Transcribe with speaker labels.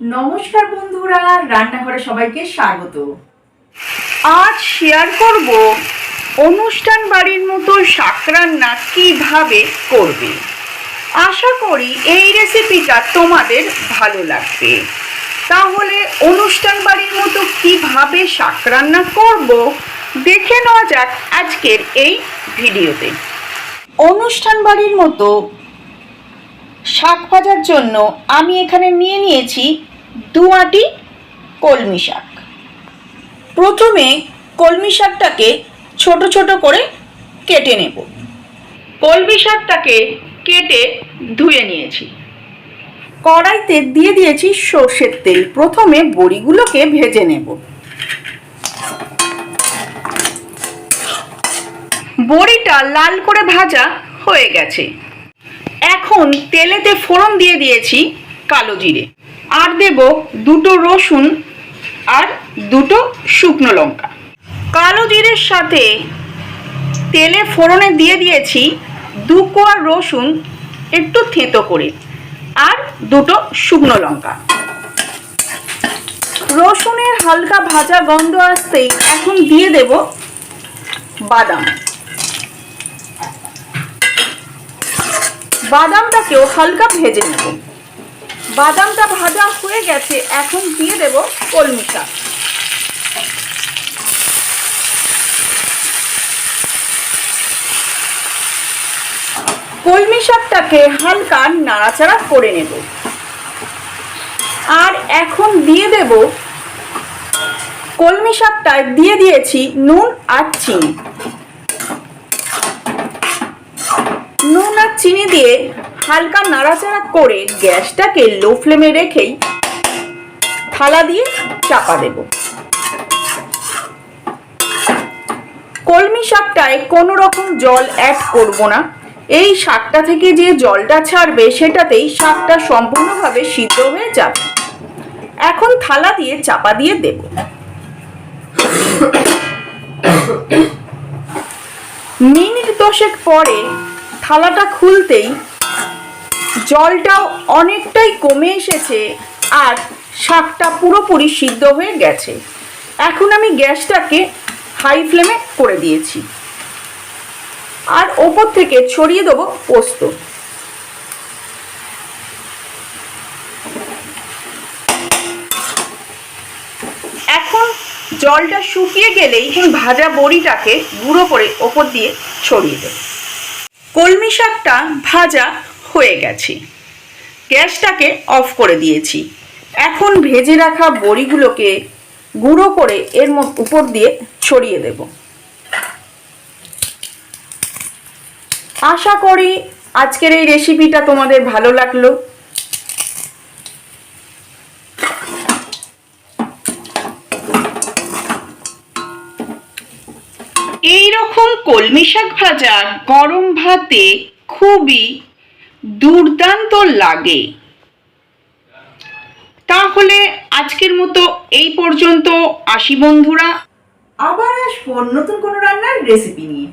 Speaker 1: নমস্কার বন্ধুরা রান্নাঘরে সবাইকে স্বাগত।
Speaker 2: আজ শেয়ার করব অনুষ্ঠান বাড়ির মতো শাক রান্না কীভাবে করবে। আশা করি এই রেসিপিটা তোমাদের ভালো লাগবে। তাহলে অনুষ্ঠান বাড়ির মতো কীভাবে শাক রান্না করব দেখে নেওয়া যাক আজকের এই ভিডিওতে অনুষ্ঠান বাড়ির মতো শাক ভাজার জন্য আমি এখানে নিয়ে নিয়েছি দু আটি কলমি শাক। প্রথমে কলমি শাকটাকে ছোট ছোট করে কেটে নেব। কলমি শাকটাকে কেটে ধুয়ে নিয়েছি। কড়াইতে দিয়ে দিয়েছি সর্ষের তেল। প্রথমে বড়িগুলোকে ভেজে নেব। বড়িটা লাল করে ভাজা হয়ে গেছে। এখন তেলেতে ফোড়ন দিয়ে দিয়েছি কালো জিরে। আর দেব দুটো রসুন আর দুটো শুকনো লঙ্কা। কালো জিরের সাথে তেলে ফোড়নে দিয়ে দিয়েছি দু কোয়া রসুন একটু থেঁতো করে আর দুটো শুকনো লঙ্কা। রসুনের হালকা ভাজা গন্ধ আসতেই এখন দিয়ে দেব বাদাম। বাদামটাকেও হালকা ভেজে নেব। বাদামটা ভাজা হয়ে গেছে, এখন দিয়ে দেব কলমি কলমি শাকটাকে হালকা নাড়াচাড়া করে নেব। আর এখন দিয়ে দেব কলমি শাকটায় দিয়ে দিয়েছি নুন আর চিনি নুন আর চিনি দিয়ে হালকা নাড়াচাড়া করে গ্যাসটাকে লো ফ্লেমে রেখেই থালা দিয়ে চাপা দেব। কলমি শাকটায় কোনো রকম জল অ্যাড করব না। এই শাকটা থেকে যে জলটা ছাড়বে সেটাতেই শাকটা সম্পূর্ণভাবে সিদ্ধ হয়ে যাবে। এখন থালা দিয়ে চাপা দিয়ে দেব। মিনিট দশেক পরে থালাটা খুলতেই জলটাও অনেকটাই কমে এসেছে আর শাকটা পুরোপুরি সিদ্ধ হয়ে গেছে। এখন আমি গ্যাসটাকে হাই ফ্লেমে করে দিয়েছি। আর ওপর থেকে ছড়িয়ে দেবো পোস্ত। এখন জলটা শুকিয়ে গেলেই ভাজা বড়িটাকে গুঁড়ো করে ওপর দিয়ে ছড়িয়ে দেবো। কলমি শাকটা ভাজা হয়ে গেছে। গ্যাসটাকে অফ করে দিয়েছি। এখন ভেজে রাখা বড়িগুলোকে গুঁড়ো করে এর উপর দিয়ে ছড়িয়ে দেব। আশা করি আজকের এই রেসিপিটা তোমাদের ভালো লাগল এই রকম কলমি শাক ভাজা গরম ভাতে খুবই দুর্দান্ত লাগে। তাহলে আজকের মতো এই পর্যন্ত আসি বন্ধুরা।
Speaker 1: আবার আসব নতুন কোনো রান্নার রেসিপি নিয়ে।